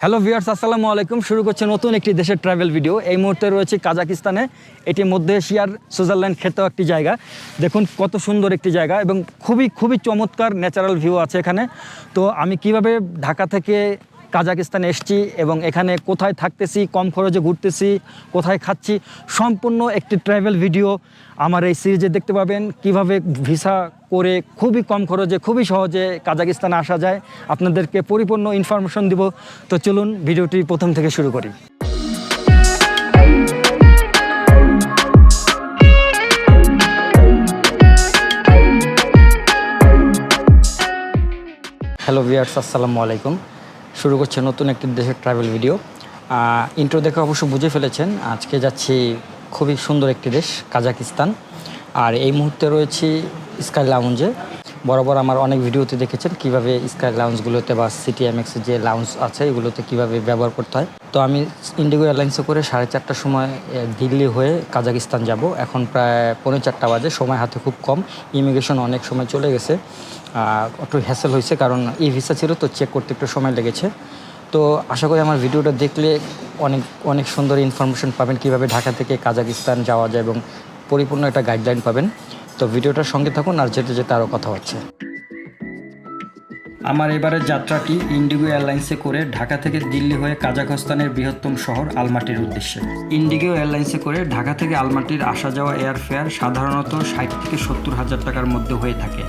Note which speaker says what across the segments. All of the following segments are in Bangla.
Speaker 1: হ্যালো ভিয়ার্স আসসালামু আলাইকুম। শুরু করছে নতুন একটি দেশের ট্রাভেল ভিডিও এই মুহূর্তে রয়েছে কাজাকিস্তানে। এটি মধ্য এশিয়ার, সুইজারল্যান্ড খেতেও একটি জায়গা। দেখুন কত সুন্দর একটি জায়গা এবং খুবই খুবই চমৎকার ন্যাচারাল ভিউ আছে এখানে। তো আমি কীভাবে ঢাকা থেকে কাজাকিস্তানে এসেছি এবং এখানে কোথায় থাকতেছি, কম খরচে ঘুরতেছি, কোথায় খাচ্ছি, সম্পূর্ণ একটি ট্রাভেল ভিডিও আমার এই সিরিজে দেখতে পাবেন। কীভাবে ভিসা করে খুবই কম খরচে, খুবই সহজে কাজাকিস্তানে আসা যায়, আপনাদেরকে পরিপূর্ণ ইনফরমেশন দিব। তো চলুন ভিডিওটি প্রথম থেকে শুরু করি। হ্যালো ভিয়ার্স আসসালামু আলাইকুম। শুরু করছে নতুন একটি দেশের ট্রাভেল ভিডিও ইন্ট্রো দেখে অবশ্য বুঝে ফেলেছেন, আজকে যাচ্ছি খুবই সুন্দর একটি দেশ, কাজাকিস্তান। আর এই মুহূর্তে রয়েছি স্কাই লাউঞ্জে বরাবর আমার অনেক ভিডিওতে দেখেছেন কীভাবে স্কাই লাউঞ্জগুলোতে বা সিটি এমএক্সের যে লাউঞ্জ আছে, এগুলোতে কীভাবে ব্যবহার করতে হয়। তো আমি ইন্ডিগো এয়ারলাইন্সে করে সাড়ে চারটার সময় দিল্লি হয়ে কাজাকিস্তান যাব। এখন প্রায় পৌনে চারটা বাজে, সময় হাতে খুব কম। ইমিগ্রেশন অনেক সময় চলে গেছে। একটু হ্যাসেল হয়েছে কারণ এই ভিসা ছিল, তো চেক করতে একটু সময় লেগেছে। তো আশা করি আমার ভিডিওটা দেখলে অনেক অনেক সুন্দর ইনফরমেশন পাবেন কীভাবে ঢাকা থেকে কাজাকিস্তান যাওয়া যায় এবং পরিপূর্ণ একটা গাইডলাইন পাবেন। তো ভিডিওটার সঙ্গে থাকুন আর যেতে যেতে আরও কথা হচ্ছে। আমার এবারের যাত্রাটি ইন্ডিগো এয়ারলাইন্সে করে ঢাকা থেকে দিল্লি হয়ে কাজাখস্তানের বৃহত্তম শহর আলমাটির উদ্দেশ্যে। ইন্ডিগো এয়ারলাইন্সে করে ঢাকা থেকে আলমাটির আসা যাওয়া এয়ারফেয়ার সাধারণত ষাট থেকে সত্তর হাজার টাকার মধ্যে হয়ে থাকে।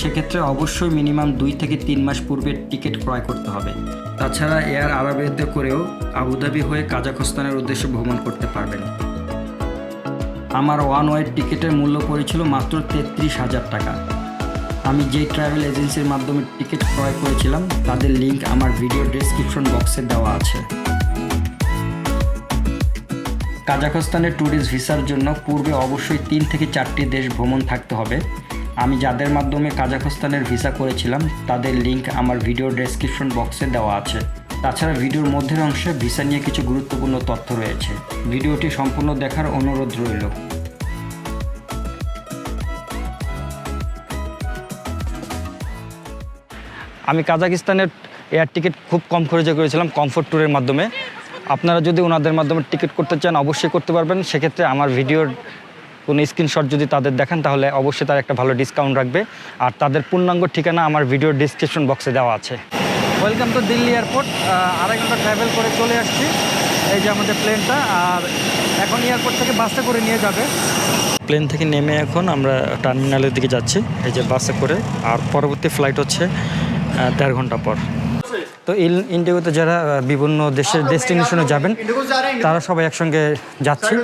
Speaker 1: সেক্ষেত্রে অবশ্যই মিনিমাম দুই থেকে তিন মাস পূর্বে টিকিট ক্রয় করতে হবে। তাছাড়া এয়ার আরবেতে করেও আবুধাবি হয়ে কাজাখস্তানের উদ্দেশ্যে ভ্রমণ করতে পারবেন। আমার ওয়ান ওয়াইড টিকিটের মূল্য পড়েছিল মাত্র তেত্রিশ হাজার টাকা। আমি যে ট্রাভেল এজেন্সির মাধ্যমে টিকিট ক্রয় করেছিলাম, তাদের লিংক আমার ভিডিও ডেসক্রিপশন বক্সে দেওয়া আছে। কাজাখস্তানের ট্যুরিস্ট ভিসার জন্য পূর্বে অবশ্যই তিন থেকে চারটি দেশ ভ্রমণ থাকতে হবে। আমি যাদের মাধ্যমে কাজাখস্তানের ভিসা করেছিলাম, তাদের লিংক আমার ভিডিও ডেসক্রিপশন বক্সে দেওয়া আছে। তাছাড়া ভিডিওর মধ্যের অংশে ভিসা নিয়ে কিছু গুরুত্বপূর্ণ তথ্য রয়েছে। ভিডিওটি সম্পূর্ণ দেখার অনুরোধ রইল। আমি কাজাকিস্তানের এয়ার টিকিট খুব কম খরচে করেছিলাম কমফোর্ট ট্যুরের মাধ্যমে। আপনারা যদি ওনাদের মাধ্যমে টিকিট করতে চান, অবশ্যই করতে পারবেন। সেক্ষেত্রে আমার ভিডিওর কোনো স্ক্রিনশট যদি তাদের দেখান তাহলে অবশ্যই তার একটা ভালো ডিসকাউন্ট রাখবে। আর তাদের পূর্ণাঙ্গ ঠিকানা আমার ভিডিও ডিসক্রিপশন বক্সে দেওয়া আছে। ওয়েলকাম টু দিল্লি এয়ারপোর্ট আড়াই ঘণ্টা ট্রাভেল করে চলে আসছি। এই যে আমাদের প্লেনটা আর এখন এয়ারপোর্ট থেকে বাসে করে নিয়ে যাবে। প্লেন থেকে নেমে এখন আমরা টার্মিনালের দিকে যাচ্ছি। এই যে বাসে করে আর পরবর্তী ফ্লাইট হচ্ছে দেড় ঘণ্টা পর। তো ইন্ডিগোতে যারা বিভিন্ন দেশের ডেস্টিনেশনে যাবেন তারা সবাই একসঙ্গে যাচ্ছে।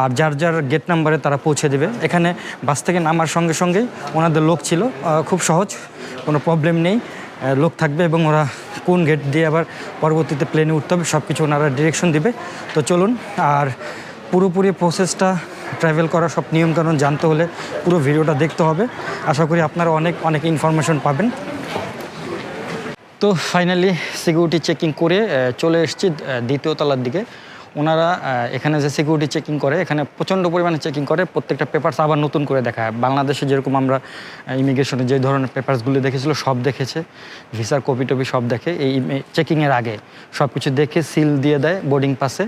Speaker 1: আর যার যার গেট নাম্বারে তারা পৌঁছে দেবে। এখানে বাস থেকে নামার সঙ্গে সঙ্গেই ওনাদের লোক ছিল। খুব সহজ কোনো প্রবলেম নেই। লোক থাকবে এবং ওরা কোন গেট দিয়ে আবার পরবর্তীতে প্লেনে উঠতে হবে সব কিছু ওনারা ডিরেকশন দিবে। তো চলুন আর পুরোপুরি প্রসেসটা ট্রাভেল করার সব নিয়মকানুন জানতে হলে পুরো ভিডিওটা দেখতে হবে। আশা করি আপনারা অনেক অনেক ইনফরমেশন পাবেন। তো ফাইনালি সিকিউরিটি চেকিং করে চলে এসেছি দ্বিতীয় তলার দিকে। ওনারা এখানে যে সিকিউরিটি চেকিং করে, এখানে প্রচণ্ড পরিমাণে চেকিং করে, প্রত্যেকটা পেপারস আবার নতুন করে দেখায় বাংলাদেশে যেরকম আমরা ইমিগ্রেশনে যে ধরনের পেপারসগুলো দেখেছিল, সব দেখেছে। ভিসার কপি টপি সব দেখে। এই চেকিংয়ের আগে সব কিছু দেখে সিল দিয়ে দেয় বোর্ডিং পাসে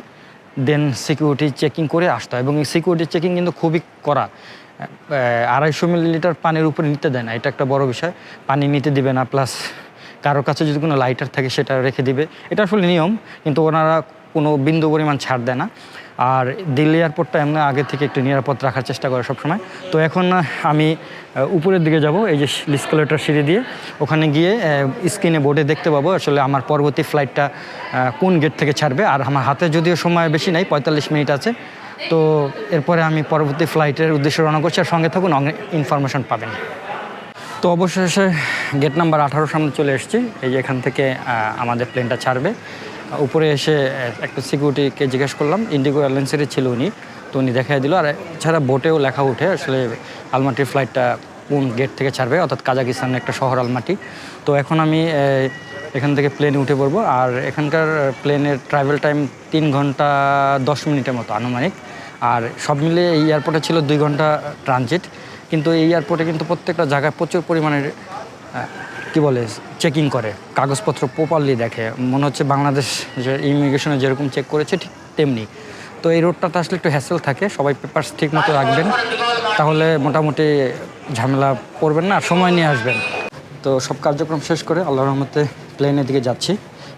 Speaker 1: দেন সিকিউরিটি চেকিং করে আসতে। হয় এবং এই সিকিউরিটি চেকিং কিন্তু খুবই করা আড়াইশো মিলিলিটার পানির উপরে নিতে দেয় না। এটা একটা বড় বিষয়। পানি নিতে দিবে না প্লাস কারোর কাছে যদি কোনো লাইটার থাকে সেটা রেখে দিবে। এটা আসলে নিয়ম, কিন্তু ওনারা কোনো বিন্দু পরিমাণ ছাড় দেয় না। আর দিল্লি এয়ারপোর্টটা এমনি আগে থেকে একটু নিরাপদ রাখার চেষ্টা করে সবসময়। তো এখন আমি উপরের দিকে যাব, এই যে লিস্কলেটার সিঁড়ি দিয়ে। ওখানে গিয়ে স্ক্রিনে বোর্ডে দেখতে পাবো আসলে আমার পরবর্তী ফ্লাইটটা কোন গেট থেকে ছাড়বে। আর আমার হাতে যদিও সময় বেশি নাই, পঁয়তাল্লিশ মিনিট আছে। তো এরপরে আমি পরবর্তী ফ্লাইটের উদ্দেশ্যে রওনা করছি। আর সঙ্গে থাকুন অনেক ইনফরমেশন পাবেন। তো অবশেষে গেট নাম্বার আঠারো সামনে চলে এসেছি। এই যে এখান থেকে আমাদের প্লেনটা ছাড়বে। উপরে এসে একটা সিকিউরিটিকে জিজ্ঞেস করলাম। ইন্ডিগো এয়ারলাইন্সেরই ছিল উনি। তো উনি দেখাই দিল। আর এছাড়া বোটেও লেখা উঠে, আসলে আলমাটির ফ্লাইটটা কোন গেট থেকে ছাড়বে? অর্থাৎ কাজাকিস্তানের একটা শহর আলমাটি। তো এখন আমি এখান থেকে প্লেনে উঠে পড়ব। আর এখানকার প্লেনের ট্রাভেল টাইম তিন ঘণ্টা দশ মিনিটের মতো, আনুমানিক। আর সব মিলিয়ে এই এয়ারপোর্টে ছিল দুই ঘণ্টা ট্রানজিট কিন্তু এই এয়ারপোর্টে কিন্তু প্রত্যেকটা জায়গায় প্রচুর পরিমাণে আহ, কি বলে চেকিং করে। কাগজপত্র প্রপারলি দেখে। মনে হচ্ছে বাংলাদেশ যে ইমিগ্রেশনে যেরকম চেক করেছে ঠিক তেমনি। তো এই রোডটাতে আসলে একটু হ্যাসেল থাকে। সবাই পেপারস ঠিক মতো রাখবেন। তাহলে মোটামুটি ঝামেলা পড়বেন না সময় নিয়ে আসবেন। তো সব কার্যক্রম শেষ করে আল্লাহ রহমতে প্লেনের দিকে যাচ্ছি।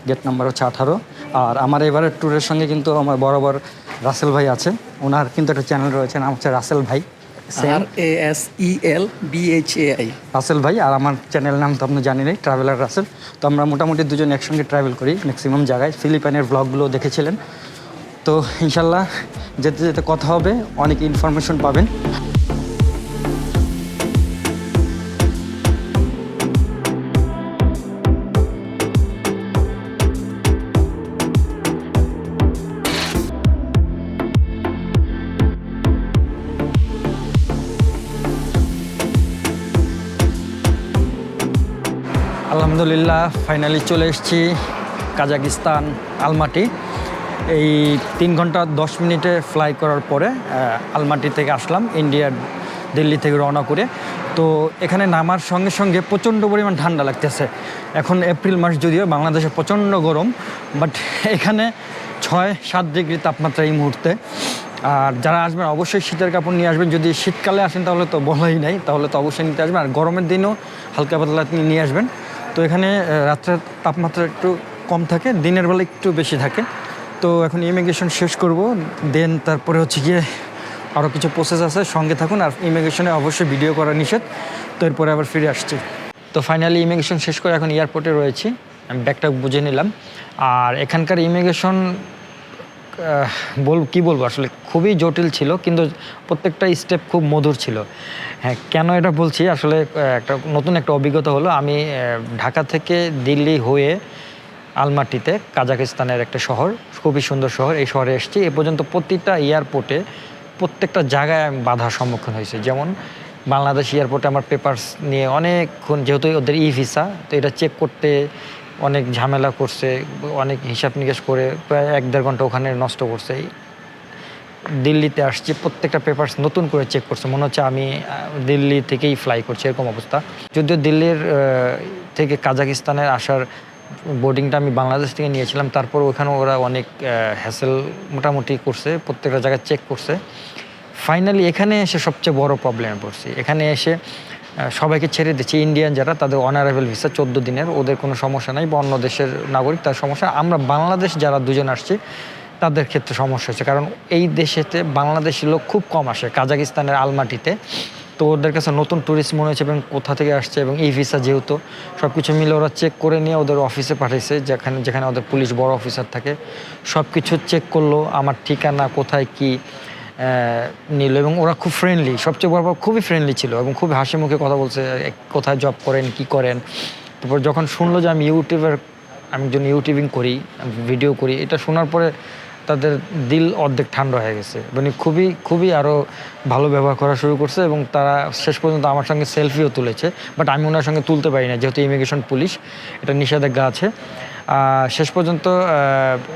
Speaker 1: গেট নাম্বার হচ্ছে আঠারো। আর আমার এবারের ট্যুরের সঙ্গে কিন্তু আমার বরাবর রাসেল ভাই আছে। ওনার কিন্তু একটা চ্যানেল রয়েছে নাম হচ্ছে রাসেল ভাই।
Speaker 2: আর A S E L B H A I
Speaker 1: Rasel ভাই আর আমার চ্যানেল নাম তো আপনি জানেনই ট্রাভেলার রাসেল তো আমরা মোটামুটি দুজন একসঙ্গে ট্রাভেল করি ম্যাক্সিমাম জায়গায়। ফিলিপাইনের ব্লগগুলো দেখেছিলেন। তো ইনশাল্লাহ যেতে যেতে কথা হবে অনেক ইনফরমেশন পাবেন। আলহামদুলিল্লাহ ফাইনালি চলে এসেছি কাজাকিস্তান আলমাটি। এই তিন ঘণ্টা দশ মিনিটে ফ্লাই করার পরে আলমাটি থেকে আসলাম ইন্ডিয়ার দিল্লি থেকে রওনা করে। তো এখানে নামার সঙ্গে সঙ্গে প্রচণ্ড পরিমাণ ঠান্ডা লাগতেছে। এখন এপ্রিল মাস যদিও বাংলাদেশে প্রচণ্ড গরম বাট এখানে ছয়, সাত ডিগ্রি তাপমাত্রা এই মুহূর্তে। আর যারা আসবেন, অবশ্যই শীতের কাপড় নিয়ে আসবেন। যদি শীতকালে আসেন, তাহলে তো বলাই নাই, তাহলে তো অবশ্যই নিতে আসবেন। আর গরমের দিনও হালকা পাতলা নিয়ে আসবেন। তো এখানে রাত্রের তাপমাত্রা একটু কম থাকে, দিনের বেলা একটু বেশি থাকে। তো এখন ইমিগ্রেশন শেষ করব, দেন তারপরে হচ্ছে গিয়ে আরও কিছু প্রসেস আছে, সঙ্গে থাকুন। আর ইমিগ্রেশনে অবশ্যই ভিডিও করা নিষেধ, তো এরপরে আবার ফিরে আসছি। তো ফাইনালি ইমিগ্রেশন শেষ করে এখন এয়ারপোর্টে রয়েছি। আমি ব্যাগটা বুঝে নিলাম। আর এখানকার ইমিগ্রেশন বল কি বলব? আসলে খুবই জটিল ছিল, কিন্তু প্রত্যেকটা স্টেপ খুব মধুর ছিল। হ্যাঁ কেন এটা বলছি? আসলে একটা নতুন একটা অভিজ্ঞতা হলো, আমি ঢাকা থেকে দিল্লি হয়ে আলমাটিতে কাজাকিস্তানের একটা শহর, খুবই সুন্দর শহর, এই শহরে এসেছি। এ পর্যন্ত প্রতিটা এয়ারপোর্টে প্রত্যেকটা জায়গায় আমি বাধার সম্মুখীন হয়েছি। যেমন বাংলাদেশ এয়ারপোর্টে আমার পেপারস নিয়ে অনেকক্ষণ, যেহেতু ওদের ই ভিসা তো এটা চেক করতে অনেক ঝামেলা করছে, অনেক হিসাব নিকেশ করে প্রায় এক দেড় ঘণ্টা ওখানে নষ্ট করছে। দিল্লিতে আসছি, প্রত্যেকটা পেপারস নতুন করে চেক করছে। মনে হচ্ছে আমি দিল্লি থেকেই ফ্লাই করছি, এরকম অবস্থা। যদিও দিল্লির থেকে কাজাকিস্তানের আসার বোর্ডিংটা আমি বাংলাদেশ থেকে নিয়েছিলাম, তারপর ওখানে ওরা অনেক হ্যাসেল মোটামুটি করছে, প্রত্যেকটা জায়গায় চেক করছে। ফাইনালি এখানে এসে সবচেয়ে বড় প্রবলেমে পড়ছি। এখানে এসে সবাইকে ছেড়ে দিচ্ছে। ইন্ডিয়ান যারা, তাদের অনারেবল ভিসা চোদ্দ দিনের, ওদের কোনো সমস্যা নাই, বা অন্য দেশের নাগরিক তার সমস্যা। আমরা বাংলাদেশ যারা দুজন আসছি, তাদের ক্ষেত্রে সমস্যা হচ্ছে, কারণ এই দেশেতে বাংলাদেশি লোক খুব কম আসে, কাজাকিস্তানের আলমাটিতে। তো ওদের কাছে নতুন ট্যুরিস্ট মনে হচ্ছে, এবং কোথা থেকে আসছে, এবং এই ভিসা যেহেতু সব কিছু মিলে ওরা চেক করে নিয়ে ওদের অফিসে পাঠিয়েছে যেখানে যেখানে ওদের পুলিশ বড় অফিসার থাকে। সব কিছু চেক করল, আমার ঠিকানা কোথায়, কি? নিল এবং ওরা খুব ফ্রেন্ডলি সবচেয়ে বড় খুবই ফ্রেন্ডলি ছিল এবং খুব হাসি মুখে কথা বলছে কোথায় জব করেন, কি করেন। তারপর যখন শুনলো যে আমি ইউটিউবের আমি একজন ইউটিউবিং করি ভিডিও করি, এটা শোনার পরে তাদের দিল অর্ধেক ঠান্ডা হয়ে গেছে। মানে খুবই খুবই আরও ভালো ব্যবহার করা শুরু করছে এবং তারা শেষ পর্যন্ত আমার সঙ্গে সেলফিও তুলেছে বাট আমি ওনার সঙ্গে তুলতে পারি না যেহেতু ইমিগ্রেশন পুলিশ এটা নিষেধাজ্ঞা আছে। শেষ পর্যন্ত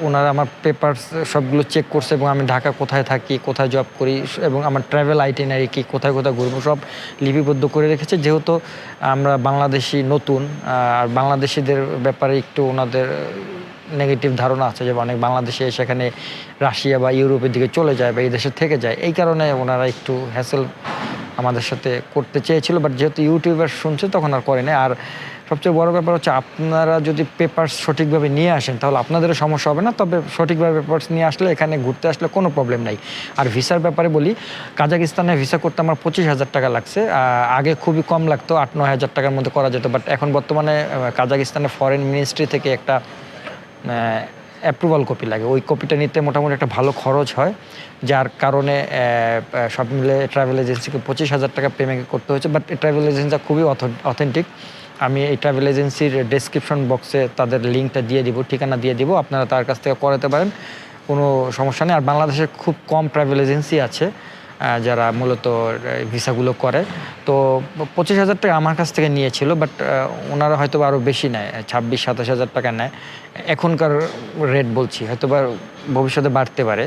Speaker 1: ওনারা আমার পেপার সবগুলো চেক করছে এবং আমি ঢাকা কোথায় থাকি, কোথায় জব করি এবং আমার ট্রাভেল আইটেনারি কি, কোথায় কোথায় ঘুরবো, সব লিপিবদ্ধ করে রেখেছে। যেহেতু আমরা বাংলাদেশি নতুন আর বাংলাদেশিদের ব্যাপারে একটু ওনাদের নেগেটিভ ধারণা আছে যে অনেক বাংলাদেশে সেখানে রাশিয়া বা ইউরোপের দিকে চলে যায় বা এই দেশে থেকে যায়। এই কারণে ওনারা একটু হ্যাসেল আমাদের সাথে করতে চেয়েছিল বাট যেহেতু ইউটিউবার শুনছে তখন আর করে না আর সবচেয়ে বড় ব্যাপার হচ্ছে আপনারা যদি পেপারস সঠিকভাবে নিয়ে আসেন, তাহলে আপনাদেরও সমস্যা হবে না। তবে সঠিকভাবে পেপারস নিয়ে আসলে এখানে ঘুরতে আসলে কোনো প্রবলেম নাই। আর ভিসার ব্যাপারে বলি, কাজাকিস্তানে ভিসা করতে আমার পঁচিশ হাজার টাকা লাগছে। আগে খুবই কম লাগতো, আট নয় হাজার টাকার মধ্যে করা যেত। বাট এখন বর্তমানে কাজাকিস্তানের ফরেন মিনিস্ট্রি থেকে একটা অ্যাপ্রুভাল কপি লাগে। ওই কপিটা নিতে মোটামুটি একটা ভালো খরচ হয়। যার কারণে সব মিলে ট্রাভেল এজেন্সিকে পঁচিশ হাজার টাকা পেমেন্ট করতে হয়েছে। বাট ট্রাভেল এজেন্সিটা খুবই অথেন্টিক আমি এই ট্রাভেল এজেন্সির ডেসক্রিপশন বক্সে তাদের লিঙ্কটা দিয়ে দিব, ঠিকানা দিয়ে দিব, আপনারা তার কাছ থেকে করাতে পারেন, কোনো সমস্যা নেই। আর বাংলাদেশে খুব কম ট্রাভেল এজেন্সি আছে যারা মূলত ভিসাগুলো করে। তো পঁচিশ হাজার টাকা আমার কাছ থেকে নিয়েছিল বাট ওনারা হয়তো আরও বেশি নেয়, ছাব্বিশ, সাতাশ হাজার টাকা নেয়। এখনকার রেট বলছি হয়তো বা ভবিষ্যতে বাড়তে পারে।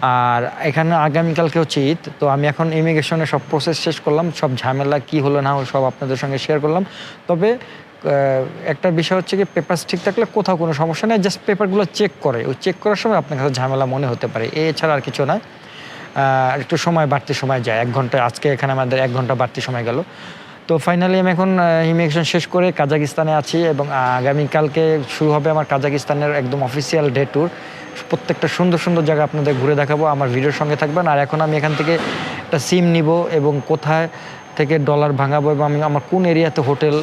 Speaker 1: আর এখানে আগামীকালকে ঈদ তো আমি এখন ইমিগ্রেশনের সব প্রসেস শেষ করলাম সব ঝামেলা কি হলো না হলো সব আপনাদের সঙ্গে শেয়ার করলাম। তবে একটা বিষয় হচ্ছে কি পেপার ঠিক থাকলে কোথাও কোনো সমস্যা নেই জাস্ট পেপারগুলো চেক করে। ওই চেক করার সময় আপনার কাছে ঝামেলা মনে হতে পারে। এছাড়া আর কিছু আহ, একটু সময় বাড়তি সময় যায়। এক ঘণ্টা আজকে এখানে আমাদের এক ঘণ্টা বাড়তি সময় গেল। তো ফাইনালি আমি এখন ইমিগ্রেশন শেষ করে কাজাকিস্তানে আছি এবং আগামীকালকে শুরু হবে আমার কাজাকিস্তানের একদম অফিসিয়াল ডে ট্যুর প্রত্যেকটা সুন্দর সুন্দর জায়গা আপনাদের ঘুরে দেখাবো, আমার ভিডিওর সঙ্গে থাকবেন। আর এখন আমি এখান থেকে একটা সিম নিব এবং কোথায় থেকে ডলার ভাঙাবো এবং আমি আমার কোন এরিয়াতে হোটেল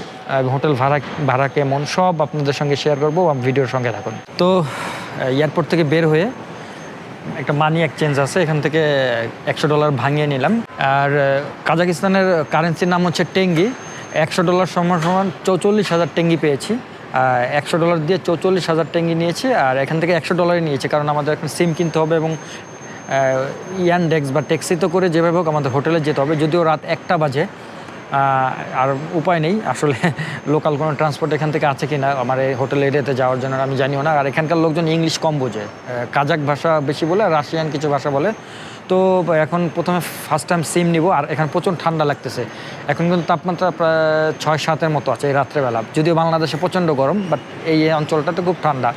Speaker 1: হোটেল ভাড়া ভাড়া কেমন সব আপনাদের সঙ্গে শেয়ার করব ভিডিওর সঙ্গে থাকুন। তো এয়ারপোর্ট থেকে বের হয়ে একটা মানি এক্সচেঞ্জ আছে, এখান থেকে একশো ডলার ভাঙিয়ে নিলাম। আর কাজাকিস্তানের কারেন্সির নাম হচ্ছে টেঙ্গি। একশো ডলার সমান সমান চৌচল্লিশ হাজার টেঙ্গি পেয়েছি। একশো ডলার দিয়ে চৌচল্লিশ হাজার টেঙ্গি নিয়েছি, আর এখান থেকে একশো ডলারই নিয়েছি, কারণ আমাদের এখন সিম কিনতে হবে এবং ইয়ান ডেক্স বা ট্যাক্সিতে করে যেভাবে হোক আমাদের হোটেলে যেতে হবে, যদিও রাত একটা বাজে আর উপায় নেই, আসলে লোকাল কোনো ট্রান্সপোর্ট এখান থেকে আছে কি না আমার এই হোটেল এরিয়াতে যাওয়ার জন্য আমি জানিও না, আর এখানকার লোকজন ইংলিশ কম বোঝে কাজাক ভাষা বেশি বলে রাশিয়ান কিছু ভাষা বলে তো এখন প্রথমে ফার্স্ট টাইম সিম নিব, আর এখানে প্রচণ্ড ঠান্ডা লাগতেছে। এখন কিন্তু তাপমাত্রা প্রায় ছয় সাতের মতো আছে এই রাত্রেবেলা। যদিও বাংলাদেশে প্রচণ্ড গরম বাট এই অঞ্চলটা তো খুব ঠান্ডা।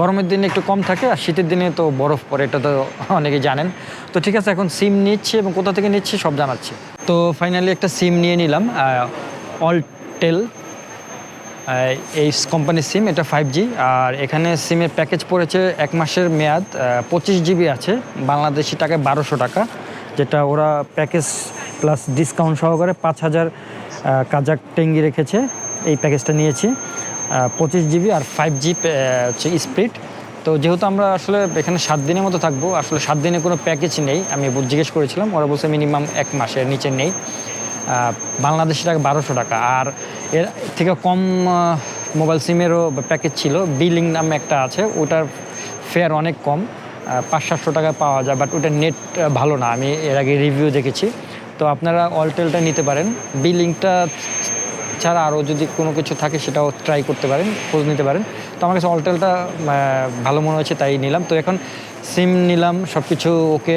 Speaker 1: গরমের দিনে একটু কম থাকে, আর শীতের দিনে তো বরফ পড়ে, এটা তো অনেকেই জানেন। তো ঠিক আছে, এখন সিম নিচ্ছি এবং কোথা থেকে নিচ্ছি সব জানাচ্ছি। তো ফাইনালি একটা সিম নিয়ে নিলাম অলটেল এই কোম্পানির সিম এটা ফাইভ জি আর এখানে সিমের প্যাকেজ পড়েছে এক মাসের মেয়াদ পঁচিশ জিবি আছে, বাংলাদেশি টাকায় বারোশো টাকা, যেটা ওরা প্যাকেজ প্লাস ডিসকাউন্ট সহকারে পাঁচ হাজার কাজাক টেঙ্গি রেখেছে, এই প্যাকেজটা নিয়েছি পঁচিশ জিবি আর ফাইভ জি হচ্ছে স্পিড তো যেহেতু আমরা আসলে এখানে সাত দিনের মতো থাকব, আসলে সাত দিনে কোনো প্যাকেজ নেই, আমি জিজ্ঞেস করেছিলাম, ওরা বলছে মিনিমাম এক মাসের নিচে নেই। বাংলাদেশি টাকা বারোশো টাকা, আর এর থেকে কম মোবাইল সিমেরও প্যাকেজ ছিল। বিলিং নামে একটা আছে, ওটার ফেয়ার অনেক কম পাঁচ সাতশো টাকায় পাওয়া যায় বাট ওটার নেট ভালো না। আমি এর আগে রিভিউ দেখেছি। তো আপনারা অলটেলটা নিতে পারেন। বিলিংটা ছাড়া আরও যদি কোনো কিছু থাকে, সেটাও ট্রাই করতে পারেন, খোঁজ নিতে পারেন। তো আমার কাছে অলটেলটা ভালো মনে হয়েছে, তাই নিলাম। তো এখন সিম নিলাম সব কিছু ওকে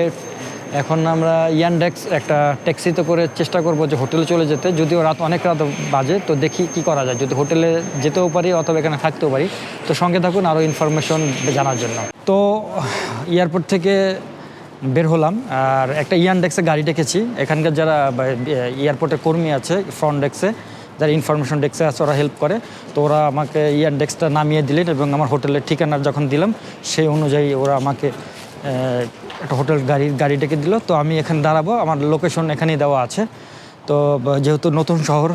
Speaker 1: এখন আমরা ইয়ানডেক্স একটা ট্যাক্সিতে করে চেষ্টা করব যে হোটেলে চলে যেতে। যদিও রাত অনেক রাত বাজে, তো দেখি কি করা যায়। যদি হোটেলে যেতেও পারি অথবা এখানে থাকতেও পারি। তো সঙ্গে থাকুন আরও ইনফরমেশন জানার জন্য। তো এয়ারপোর্ট থেকে বের হলাম, আর একটা ইয়ানডেক্সে গাড়ি ডেকেছি এখানকার যারা এয়ারপোর্টের কর্মী আছে ফ্রন্ট ডেস্কে যারা ইনফরমেশন ডেস্কে আছে, ওরা হেল্প করে। তো ওরা আমাকে ইয়ানডেক্সটা নামিয়ে দিলেন এবং আমার হোটেলের ঠিকানা যখন দিলাম, সেই অনুযায়ী ওরা আমাকে একটা হোটেল গাড়ি গাড়ি ডেকে দিল। তো আমি এখানে দাঁড়াবো। আমার লোকেশন এখানেই দেওয়া আছে। তো যেহেতু নতুন শহর,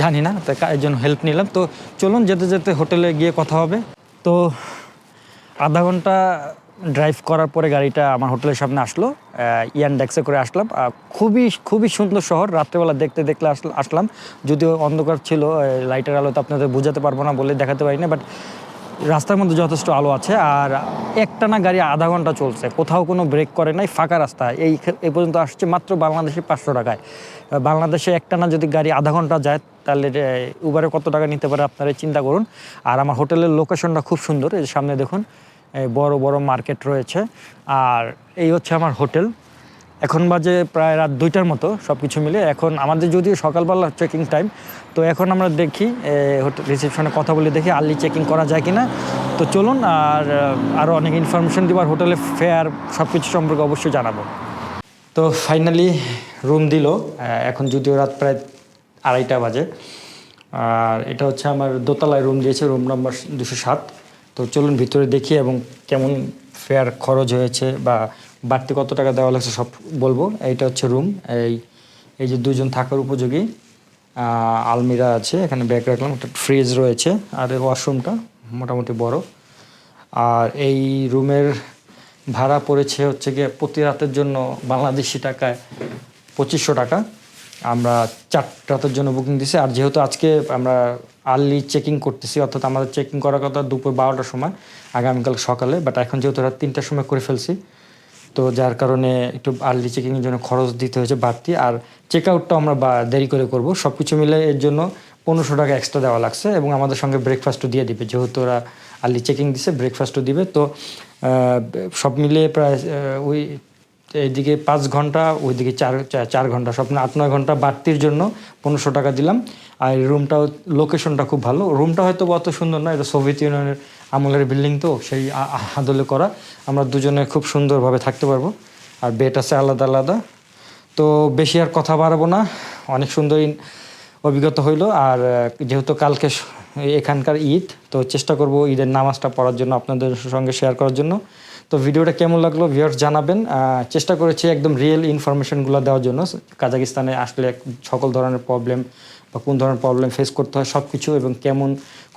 Speaker 1: জানি না তাই জন্য হেল্প নিলাম। তো চলুন, যেতে যেতে হোটেলে গিয়ে কথা হবে। তো, আধা ঘণ্টা ড্রাইভ করার পরে গাড়িটা আমার হোটেলের সামনে আসলো। ইয়ানডেক্সে করে আসলাম। খুবই খুবই সুন্দর শহর। রাত্রেবেলা দেখতে, দেখলে আসল, আসলাম। যদিও অন্ধকার ছিল লাইটের আলো তো আপনাদের বোঝাতে পারব না বলে দেখাতে পারি না বাট রাস্তার মধ্যে যথেষ্ট আলো আছে আর একটানা গাড়ি আধা ঘণ্টা চলছে। কোথাও কোনো ব্রেক করে নাই, ফাঁকা রাস্তা। এই এই পর্যন্ত আসছে মাত্র বাংলাদেশে পাঁচশো টাকায়। বাংলাদেশে একটানা যদি গাড়ি আধা ঘণ্টা যায়, তাহলে উবারে কত টাকা নিতে পারে আপনারা চিন্তা করুন। আর আমার হোটেলের লোকেশনটা খুব সুন্দর, এই সামনে দেখুন বড় বড় মার্কেট রয়েছে। আর এই হচ্ছে আমার হোটেল। এখন বাজে প্রায় রাত দুইটার মতো সব কিছু মিলে। এখন আমাদের যদিও সকালবেলা চেকিং টাইম তো এখন আমরা দেখি হোটেল রিসেপশনে কথা বলে দেখি আর্লি চেকিং করা যায় কি না তো চলুন, আর আরও অনেক ইনফরমেশন দিব, আর হোটেলে ফেয়ার সব কিছু সম্পর্কে অবশ্যই জানাব। তো ফাইনালি রুম দিল এখন যদিও রাত প্রায় আড়াইটা বাজে। আর এটা হচ্ছে আমার দোতলায় রুম দিয়েছে রুম নাম্বার দুশো সাত। তো চলুন ভিতরে দেখি এবং কেমন ফেয়ার খরচ হয়েছে বা বাড়তি কত টাকা দেওয়া লাগছে সব বলব। এইটা হচ্ছে রুম এই এই যে দুজন থাকার উপযোগী আলমিরা আছে, এখানে ব্যাগ রাখলাম, একটা ফ্রিজ রয়েছে, আর ওয়াশরুমটা মোটামুটি বড়। আর এই রুমের ভাড়া পড়েছে হচ্ছে গিয়ে প্রতি রাতের জন্য বাংলাদেশি টাকায় পঁচিশশো টাকা। আমরা চার রাতের জন্য বুকিং দিছি, আর যেহেতু আজকে আমরা আর্লি চেকিং করতেছি, অর্থাৎ আমাদের চেকিং করার কথা দুপুর বারোটার সময়, আগামীকাল সকালে বাট এখন যেহেতু রাত তিনটার সময় করে ফেলছি তো যার কারণে একটু আর্লি চেকিংয়ের জন্য খরচ দিতে হয়েছে বাড়তি। আর চেক আউটটা আমরা বা- দেরি করে করব। সব কিছু মিলে এর জন্য পনেরোশো টাকা এক্সট্রা দেওয়া লাগছে এবং আমাদের সঙ্গে ব্রেকফাস্টও দিয়ে দিবে। যেহেতু ওরা আর্লি চেকিং দিছে ব্রেকফাস্টও দিবে। তো সব মিলিয়ে প্রায় ওই এইদিকে পাঁচ ঘণ্টা, ওইদিকে চার চার- ঘণ্টা স্বপ্ন আট, নয় ঘণ্টা বাড়তির জন্য পনেরোশো টাকা দিলাম। আর রুমটাও লোকেশনটা খুব ভালো। রুমটা হয়তো অত সুন্দর না, এটা সোভিয়েত ইউনিয়নের আমলের বিল্ডিং তো, সেই আদলে করা। আমরা দুজনে খুব সুন্দরভাবে থাকতে পারব। আর বেড আছে আলাদা আলাদা। তো বেশি আর কথা বাড়াবো না। অনেক সুন্দর অভিজ্ঞতা হইল। আর যেহেতু কালকে এখানকার ঈদ, তো চেষ্টা করব ঈদের নামাজটা পড়ার জন্য আপনাদের সঙ্গে শেয়ার করার জন্য। তো ভিডিওটা কেমন লাগল ভিউয়ার্স জানাবেন। চেষ্টা করেছি একদম রিয়েল ইনফরমেশনগুলো দেওয়ার জন্য। কাজাকিস্তানে আসলে সকল ধরনের প্রবলেম বা কোন ধরনের প্রবলেম ফেস করতে হয় সব কিছু এবং কেমন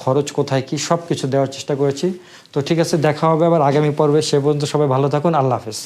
Speaker 1: খরচ, কোথায় কি সব কিছু দেওয়ার চেষ্টা করেছি। তো ঠিক আছে, দেখা হবে আবার আগামী পর্বে। সে পর্যন্ত সবাই ভালো থাকুন। আল্লাহ হাফেজ।